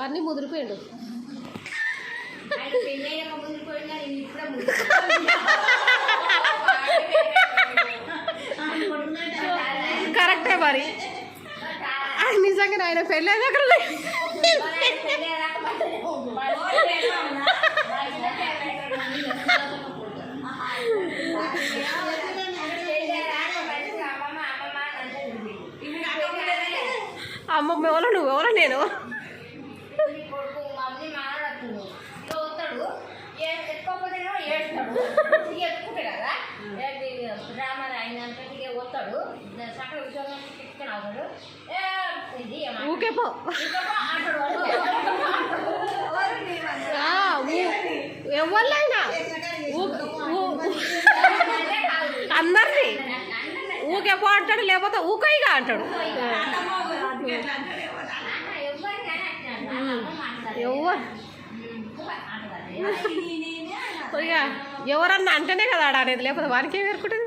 బన్నీ ముదిరిపోయాడు. కరెక్టే మరి. నిజంగా ఆయన పెళ్ళే దగ్గర అమ్మ ఎవరో నువ్వు ఎవరో నేను. వస్తాడు అవుతాడు ఇది? ఊకే పో. ఎవరినైనా? అందరినీ? ఊకే పో అంటాడు లేకపోతే ఊకైగా అంటాడు. ఎవరు? ఎవరన్నా అంటేనే కదా ఆడ అనేది లేకపోతే వానికి ఏం ఎరుకుంటుంది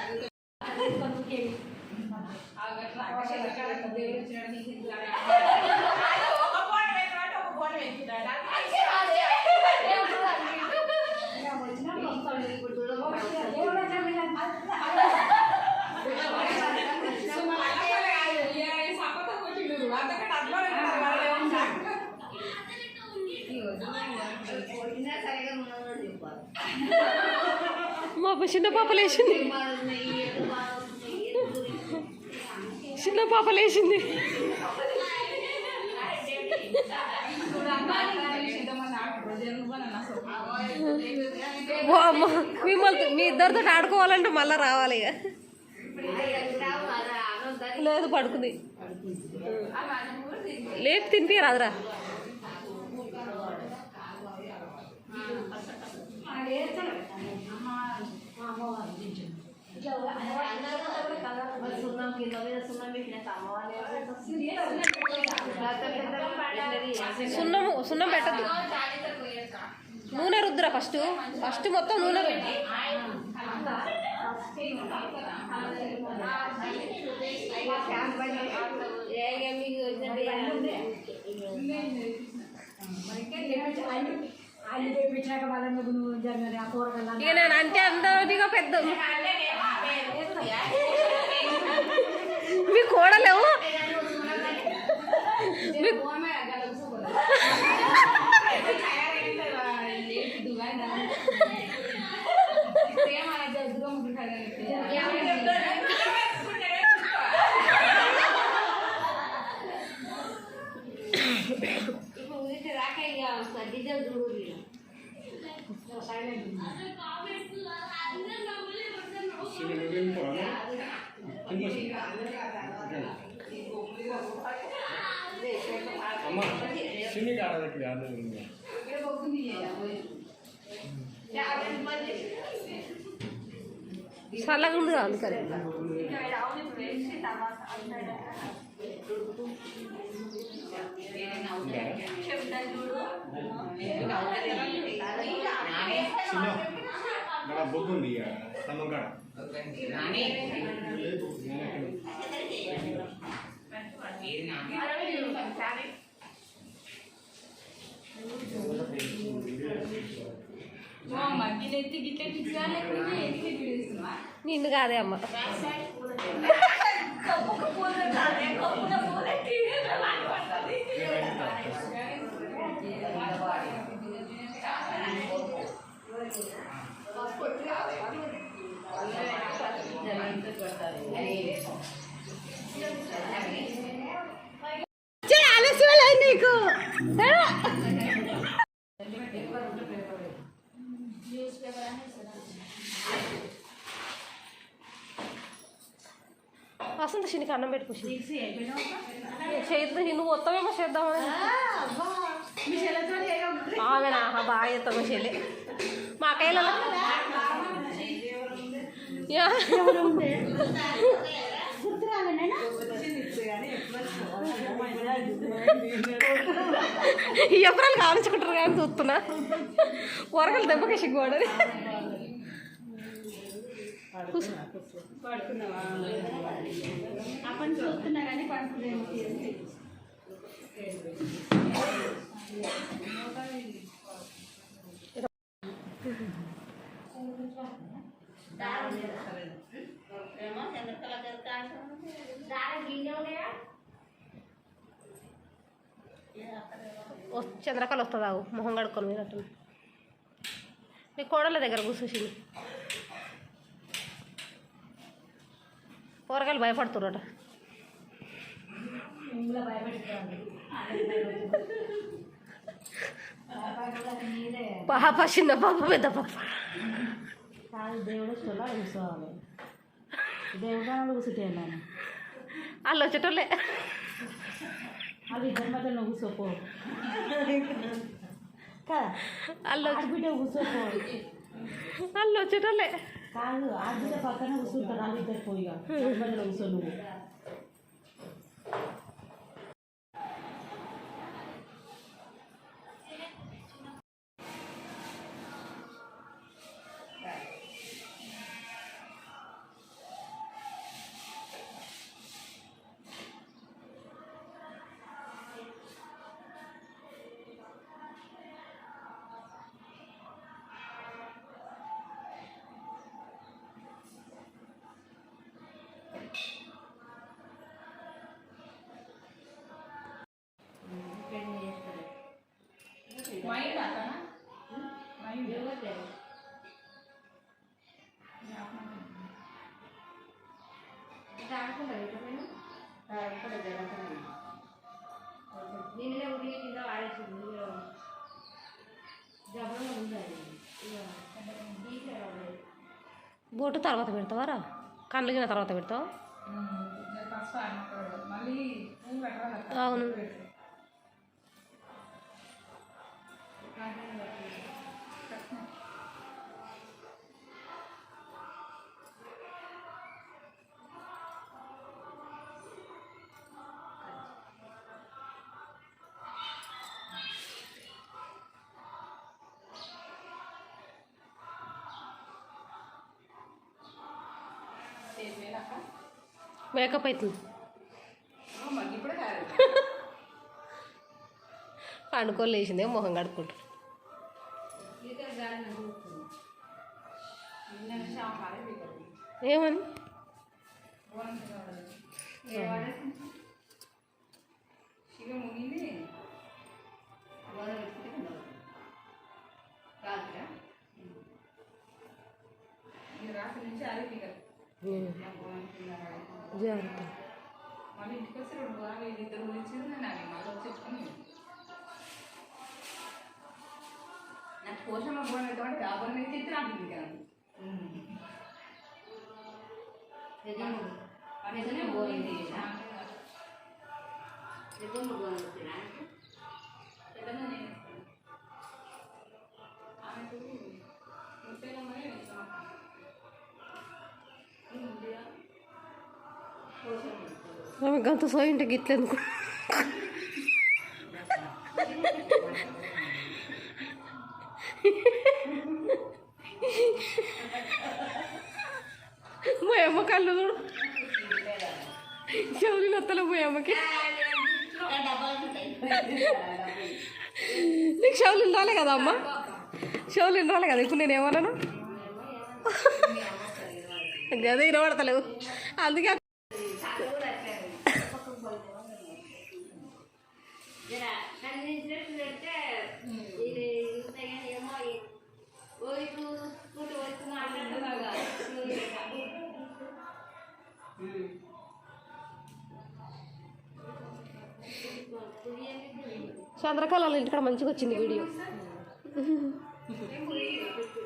మా చిన్న పాప లేచింది. చిన్న పాప లేచింది. అమ్మ మిమ్మల్ని మీ ఇద్దరితో ఆడుకోవాలంటే మళ్ళీ రావాలి ఇక. లేదు పడుకుంది. లేపు తినిపిరాదురా సున్నం కింద మీద సున్నం సున్నము సున్నం పెట్టద్దు. నూనె రుద్దురా ఫస్ట్. ఫస్ట్ మొత్తం నూనె రుద్దు ఇక నేను అంటే అందరిగా పెద్ద మీ కోడలేవు మీ ఇప్పుడు ఉదితే రాక ఇక డీజిల్ చూడు వీడు. అమ్మ చిన్ని కాడదకి ఆడదు చల్లగా ఉంది కదా అందుకని చిన్న మన బొగ్గు ఉంది ఇక స్తంభం కాడ నిన్ను కాదే అమ్మ. చే, ఆలస్యం లేదు నీకు అన్నం పెట్టుకొచ్చి చేద్దాం నువ్వు వస్తావేమో చేద్దామని. ఆమెనా? బాగా చేస్తామో చెల్లి. మా అక్కయ్యల. ఎప్పుడాలు కాల్చుకుంటారు కానీ చూస్తున్నా. కూరగాయలు దెబ్బకి సిగ్గుపడని అప్పటి చూస్తున్నా కానీ చంద్రకళ వస్తుంది మొహం కడుక్కొని పోయినట్టు నీ కోడల దగ్గర కూర్చోసింది కూరగాయలు భయపడుతుర్రట. పాప చిన్న పాప పెద్ద పాప. దేవుడు కూర్చోవాలి దేవుడు వాళ్ళు కూర్చుంటాను వాళ్ళు వచ్చేటోళ్ళే. అది ఇద్దరి మధ్యలో కూర్చోపో వాళ్ళు వచ్చేటోళ్ళే. కాదు ఆడబిడ్డ పక్కన కూర్చుంటారు వాళ్ళు ఇద్దరు పోయి ఇద్దరి మధ్యలో కూర్చో నువ్వు నిన్ననే ఉడికి కింద వాడేసింది జబ్బులో ఉండాలి బోటు తర్వాత పెడతావారా కళ్ళు గిన తర్వాత పెడతావా అవును మేకప్ అవుతుంది పండుకోలు లేచిందే మొహం కడుక్కుంటారు ఏమని? జాగ్రత్త. మళ్ళీ ఇంటికి వచ్చి రెండు వారాలు ఇద్దరు గురించి నేను మళ్ళీ వచ్చి చెప్పుకొని నాకు పోషమ్మ బోన్ అయితే రాబోన్ మీద తిట్టి నాకు ఇది కాదు. నిజమే పోయింది పెద్దమ్మ నేను ఇస్తాను. ఆమెకు ముప్పైలమ్మనే ఇస్తాను. ఉందిగా? పోషమ్మ ఇస్తుంది. ఆమె గంత సోయింటే గిట్లెందుకు కళ్ళు చూడు చెవులు నొత్తలు మా అమ్మకి నీకు షవులు రాలే కదా అమ్మ షవులు రాలే కదా ఇప్పుడు నేను ఏమన్నాను అదే ఇరవడతలేవు అందుకే చంద్రకళ ఇంటికాడ మంచిగా వచ్చింది వీడియో.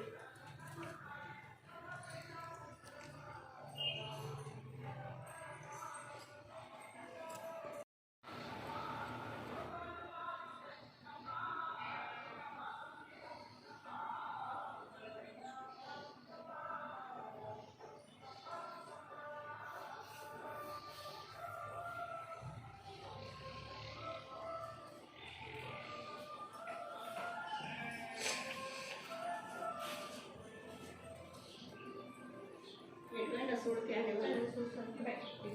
అక్కడ పెట్టి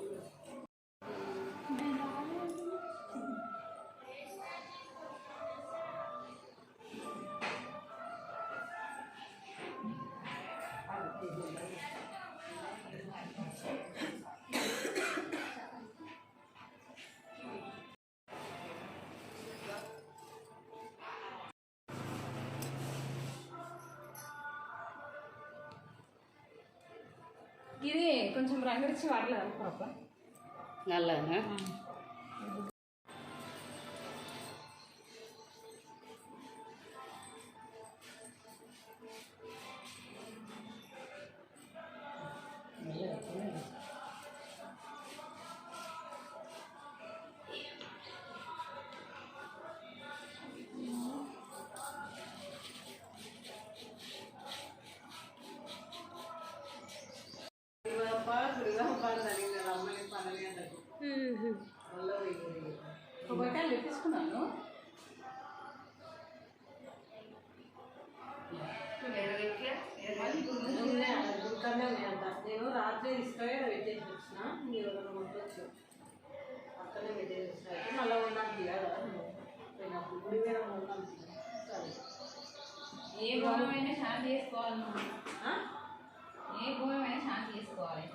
ఇది కొంచెం రంగడిచ్చి వాడలేదు పాప నల్లగా బట్టలు తెప్పించుకున్నాను నేను రాత్రి తీసుకొని పెట్టేసి వచ్చిన మీరు ఎవరైనా అక్కడే పెట్టేసి వచ్చిన అయితే మళ్ళీ ఉన్నాను పోయినప్పుడు గుడి మీద ఉన్నాను సరే. ఏ భూమైనా శాంతి చేసుకోవాలి? ఏ భూమైనా శాంతి చేసుకోవాలి.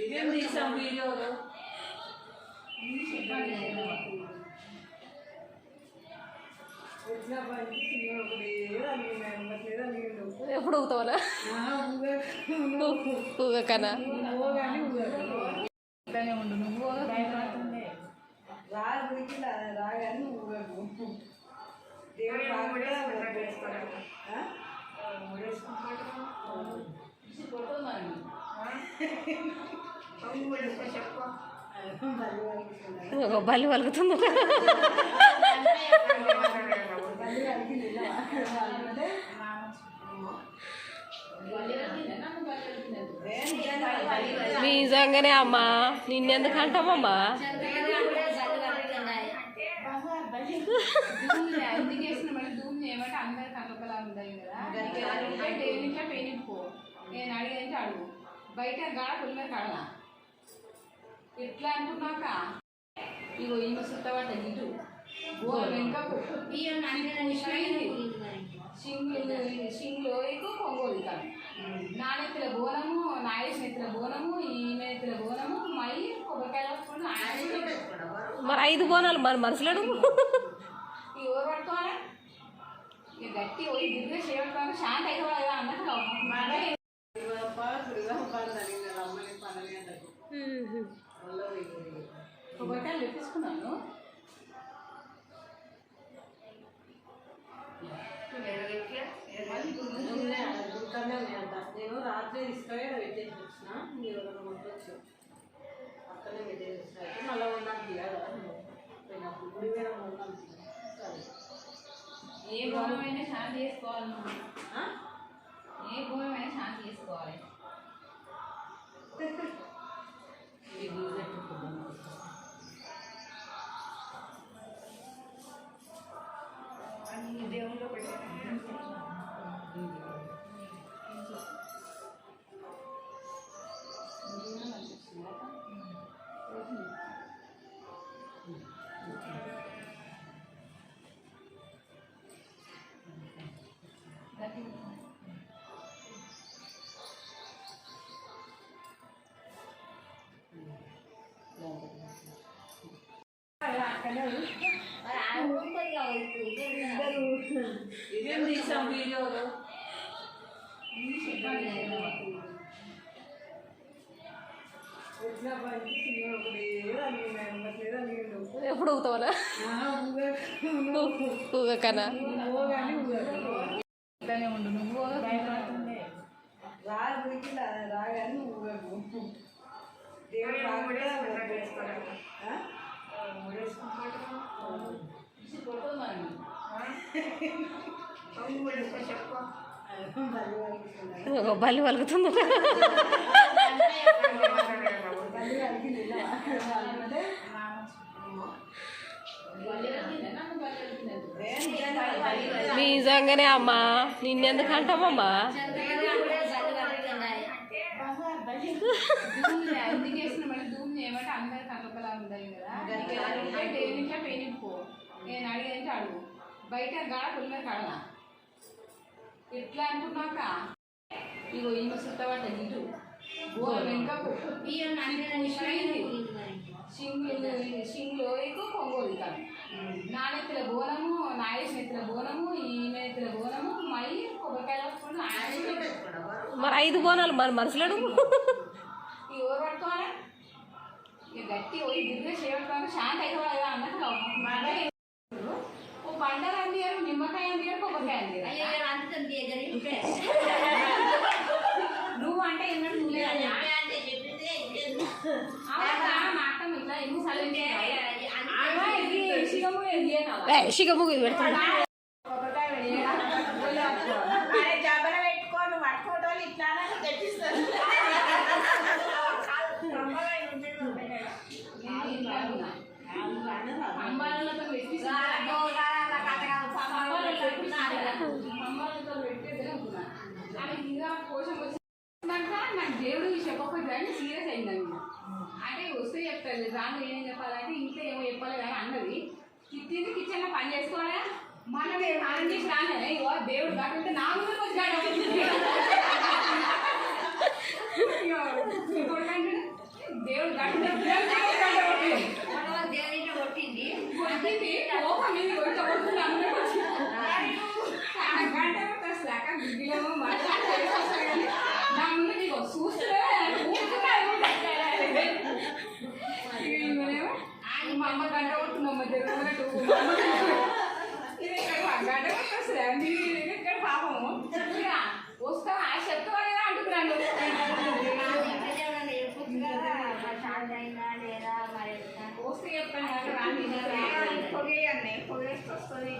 ఇదేం తీసాం వీడియోలో వచ్చినప్పటికీ చిన్న ఒకటి అడిగింది ఉండట్లేదు అడిగిండు ఎప్పుడు ఊగుతావనా ఊగకనా ఊగాని ఊగాడు ఇట్లానే ఉండు నువ్వు రా గురించి రాగానే ఊగకు దేవుడు రాకుండా ఆ? ఒక బల్లి పలుకుతుంది నిజంగానే అమ్మా నిన్నెందుకు అంటామమ్మా ఎందుకు కదా ఇంట్లో పెయిన్ పో? నేను అడిగేంటి అడుగు. బయట గాడ పుల్ల కడలా. ఎట్లా అనుకున్నాక? ఇగో ఈమె సుత్తబట్ట ఇటు సింగులు సింగులు ఎక్కువ కొంగోలు నా నెత్తిల బోనము నాగేష్ నెత్తిల బోనము ఈమె నెత్తిల బోనము మళ్ళీ కొబ్బరికాయలు పట్టుకుని మరి ఐదు బోనాలు మన మనసులేడు ఈ ఎవరు పట్టుకోవాలి గట్టి పోయి దిగ్గా చేయబట్టుకోవాలి శాంతి కూడా అన్నట్టు. కొబ్బరికాయలు తెప్పించుకున్నాను. నేను రాత్రి తీసుకొని పెట్టేసిన మీరు ఎవరైనా కొట్టచ్చు పక్కనే పెట్టేసిన అయితే మళ్ళీ ఉండడానికి కదా పోయినప్పుడు గుడి మీద ఉండడానికి సరే ఏ భూమైనా శాంతి చేసుకోవాలి? ఏ భూమైనా శాంతి చేసుకోవాలి ఇదేం తీసాం వీడియోలో వచ్చిన పనికి చిన్న ఒకటి అడిగిన ఉండట్లేదు అడిగిండు ఎప్పుడు ఊగుతావనా ఊగకనా కానీ ఇట్లానే ఉండు నువ్వు రా గుడికి రాగానే ఊగకు దేవుడు బాగా ఆ? బలి పలుకుతున్నాడు. ఒక బలి పలుకుతుంది బలి పలికింది ఇలా. అంటే నిజంగానే అమ్మా నిన్నెందుకు అంటామమ్మా ఎందుకు వేసిన మళ్ళీ ధూమ్ చేయమంటే అందరు కనపలా ఉంటాయి కదా అంటే దేవునికే పెయిన్ పో నేను అడిగేంటే అడుగు. బయట గాడ పుల్ల కడల ఎట్లా అనుకున్నాక ఇగో ఈమె సుత్తబట్ట ఇటు సింగులు ఎక్కువ కొంగోలు ఇక్కడ నా నెత్తిల బోనము నాగేష్ నెత్తిల బోనము ఈమె నెత్తిల బోనము మళ్ళీ కొబ్బరికాయలు పట్టుకుని మరి ఐదు బోనాలు మరి మనసులేడు ఈ ఎవరు పట్టుకోవాలి? ఇక గట్టి పోయి దిగ్గే చేయడానికి శాంతి అయితే అన్నట్టు నవ్వు. ఓ బండలు అందియారు నిమ్మకాయ అందియారు కొబ్బరికాయ అందియారు అయ్యో అంత జరిగితే నువ్వు అంటే ఎన్నడూ నువ్వే అన్నా. అంటే చెప్పిందే ఇంకేంది? అవునా? మా అత్తమ్మ ఇట్లా ఎన్నిసార్లు అంటే ఎన్నిసార్లు? అది ఆమె ఇది శివము ఇది ఏనావా? ఏ శిగముగు ఇది పెడుతుంది కొబ్బరికాయ వెయ్యరా? వెళ్ళి పట్టుకోవాలి. అరే జబర పెట్టుకొని పట్టుకోవడం ఇట్లా తెప్పిస్తారు నేను ఇట్లా అన్నా. అంబాలతో పెట్టిస్తా. నాకు దేవుడు చెప్పకపోతే కానీ సీరియస్ అయింది అంటే వస్తే చెప్తారు రాను ఏం చెప్పాలంటే ఇంట్లో ఏమో చెప్పాలి కానీ అన్నది. తిట్టింది కిచెన్లో పని చేసుకోవాలా? మనం మేము స్నానం చేసి రానే దేవుడు కాకుంటే నా ముందు వచ్చి గాడు కొడుకంటే దేవుడు కాకుంటే దేవుడిని కొట్టింది కొట్టింది కోపం మీద కొట్ట కొడుతుంది అందరూ వచ్చి ఆ గంట కొట్టేస్తుంది అక్క గుడ్డిలేమో మాట్లాడి నా ముందు నీకు చూస్తే మా అమ్మ గంట కొట్టున్నామ్మ తెలుగునట్టు ఇది ఇక్కడ గంట కొట్టేస్తుంది అది ఇక్కడ పాపము వస్తా ఆ చెప్తా లేదా అంటున్నాను వస్తే చెప్తాను కదా పొగేయండి పొగేసి వస్తుంది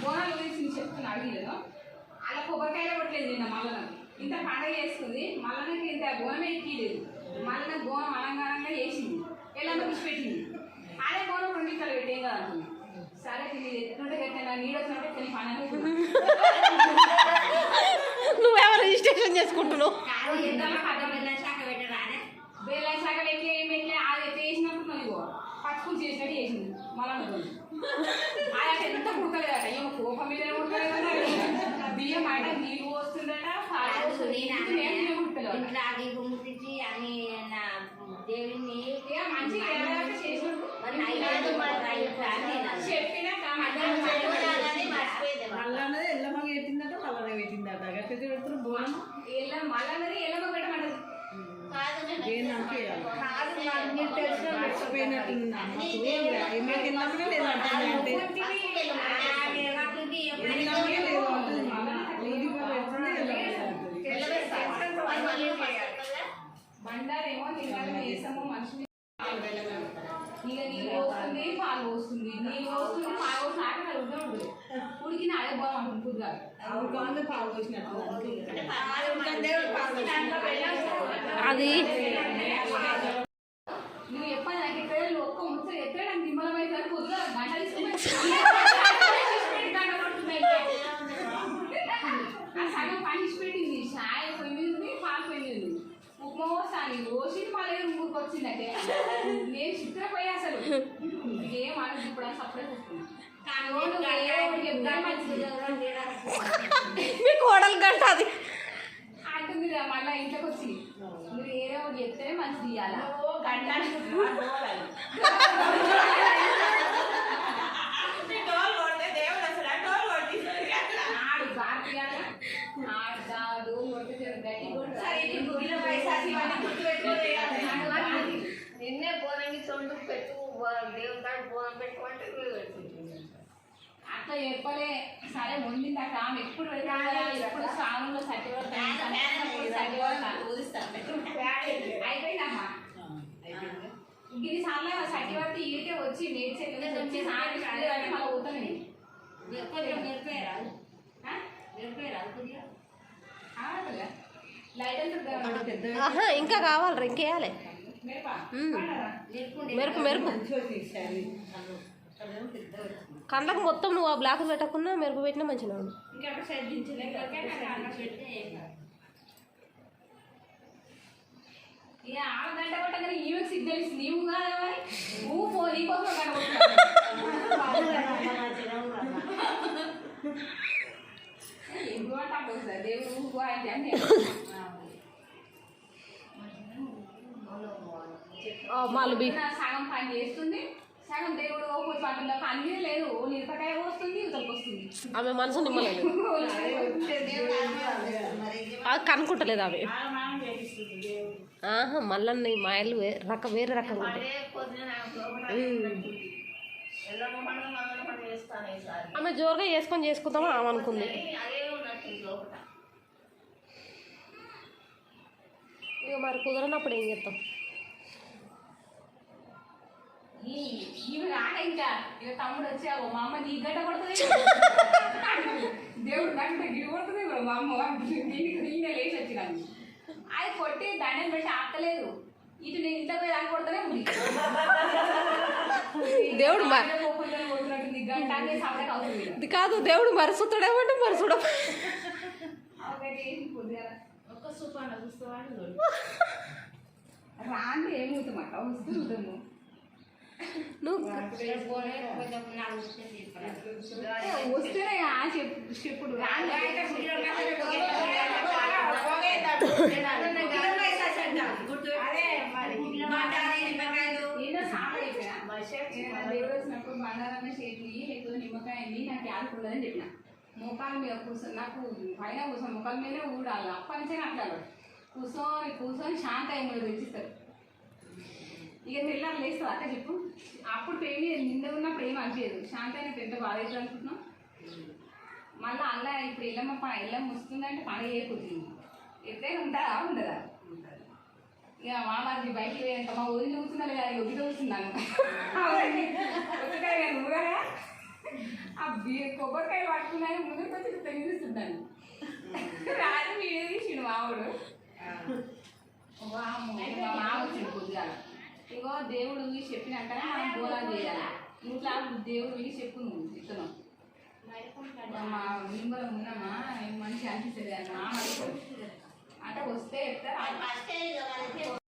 బోనాల గురించి నేను చెప్తున్నా అడిగలేదు. అలా కొబ్బరికాయలు కొట్టలేదు నిన్న మల్లనకి ఇంత పండగ చేసుకుంది మల్లనకి ఇంత బోనమే ఎక్కిలేదు మల్లన బోనం అలంకారంగా చేసింది. తీసి పెట్టింది అదే బోనం రెండు ఇక్కడ పెట్టేం కదా సరే నువ్వెవరు రిజిస్ట్రేషన్ చేసుకుంటున్నావు. కాదు ఎంతలో పడ్డ బెల్లం శాఖ పెట్టరానే బేలా శాఖలు ఎట్లా ఏం ఎట్లా అది ఎట్లా చేసినప్పుడు మరి పట్టుకుని చేసినట్టు చేసింది మళ్ళీ ఆయన ఎంత కుడతలేదట ఏమో కోపం మీద కుడతలేదట బియ్యం ఆట నీళ్ళు పోస్తుందట కాదు నేను కుడతలేదు ఇంట్లో ఆగి గుమ్ముతిచ్చి అని నా దేవుని ఇక మంచిగా చెప్పిన మళ్ళీ ఎల్లమ్మ పెట్టిందట మళ్ళీ పెట్టిందట గట్టి పెడుతున్నారు బోనం. ఎల్ల బండారేమో నిన్న వేసము ఇక నీళ్ళు పోస్తుంది పాలు పోస్తుంది. నీళ్ళు పోస్తుంది పాలు ఆట కలుగుతూ ఉంటుంది ఉడికిన అదే బాగుంటుంది పాలు పోసినట్టు. అది. నువ్వు చెప్పాలి నాకు ఎక్కడ ఒక్క ముచ్చ ఎక్కడ నాకు అయితే కుదుగా పెట్టింది పోయింది పాలు పోయింది ఉప్మా వస్తాను రోజు మళ్ళీ ఊరికి వచ్చిందంటే నేను చిత్రపోయి అసలు. ఏం అనదు ఇప్పుడు మంచిది. మీ కోడలు గంట అది. అంటుంది మళ్ళీ ఇంట్లోకి వచ్చి నువ్వు ఏదో ఒకటి చెప్తేనే మంచిది ఇవ్వాలా గంట ఆడు కార్తీయాల ఆడు దాడు కొడితే జర గట్టి కొడు. నిన్నే పోనంగి చొండు పెట్టు దేవుని కాడ పోనం పెట్టుకుంటే అట్లా చెప్పలే. సరే వండింది అక్క ఆమె ఎప్పుడు ఎప్పుడు స్నానంలో సత్యవరత అయిపోయిందమ్మా. ఇది సార్లు సత్యవరత ఈటే వచ్చి నేర్చేది వచ్చి సాయం మళ్ళీ పోతాను నేను ఆ? ఆడపిల్ల. ఆహా ఇంకా కావాలి ఇంకేయాలి. మెరుపు మెరుపు. కళ్ళకు మొత్తం నువ్వు ఆ బ్లాక్ పెట్టకుండా మెరుపు పెట్టినా మంచిగా ఉంది ఊరుకో అంటే అని మాలు బీ నా సగం పని చేస్తుంది. సగం దేవుడు పట్టులో పని లేదు నిరపకాయ వస్తుంది వస్తుంది. ఆమె మనసు నిమ్మలేదు అది కనుక్కుంటలేదు అవి ఆహా మళ్ళీ మాయలు రక వేరే ఈసారి ఆమె జోరుగా చేసుకొని చేసుకుందామా ఆమె అనుకుంది. ఇక మరి కుదరనప్పుడు ఏం చేస్తాం ఈమె రాక ఇంకా. ఇక తమ్ముడు వచ్చావు మా అమ్మ నీ గడ్డ కొడుతుంది. దేవుడు నాకు గిరి కొడుతుంది మా అమ్మ దీనికి నేనే లేచి వచ్చినాను అది కొట్టి దండం పెట్టి ఆపలేదు. ఇటు నేను ఇంట్లో పోయి దాన్ని కొడుతూనే ఉంది. దేవుడు ఇది కాదు దేవుడు మరుసుతాడేమంటే మరుసుడ పొద్దుగాల ఒక్క రాండి ఏమవుతాం అక్క వస్తూ ఉంటాము వస్తేనే చెప్పుడు వచ్చినప్పుడు బంగారాన్ని చేతి లేకపోతే నిమ్మకాయని నాకు ఆడుకుంటుందని చెప్పిన మోకాల మీద కూర్చొని నాకు పైన కూర్చొని మోకాల మీదనే ఊడాలి అప్పటి నుంచే నాకు. కూర్చొని కూర్చొని శాంత అయిన తెచ్చిస్తారు ఇక తెల్లారు లేస్తావు అక్క చెప్పు. అప్పుడు ప్రేమి నింద ఉన్నప్పుడు ఏం అనిపించదు శాంత అయిన పెద్ద బాధ అవుతుంది అనుకుంటున్నాం మళ్ళీ అలా ఇప్పుడు ఎల్లమ్మ ప ఎల్లమ్మ వస్తుందంటే పండుగ అయిపోతుంది ఎట్లయినా ఉంటుందా? ఉండదా? ఇక మా మరి బయటికి పోయాక మా ఊరి చూస్తున్నారు కదా ఒగ్గి చూస్తున్నాను కొబ్బరికాయ నువ్వు కదా ఆ బీ కొబ్బరికాయ పట్టుకున్నాను ముందుకు వచ్చి తెలియజేస్తున్నాను రాజు వీడియో తీసిండు మావుడు వామ్మో, మా మామ వచ్చిండు పొద్దుగాల. ఇగో దేవుడు చెప్పినాకనే మనం గోళాలు చేయాలి. ఇంట్లో దేవుడు చెప్పు నువ్వు ఇస్తున్నావు మా నిమ్మలం ఉన్నామా? ఏం మంచిగా అనిపిస్తుంది అన్న అంటే వస్తే చెప్తారు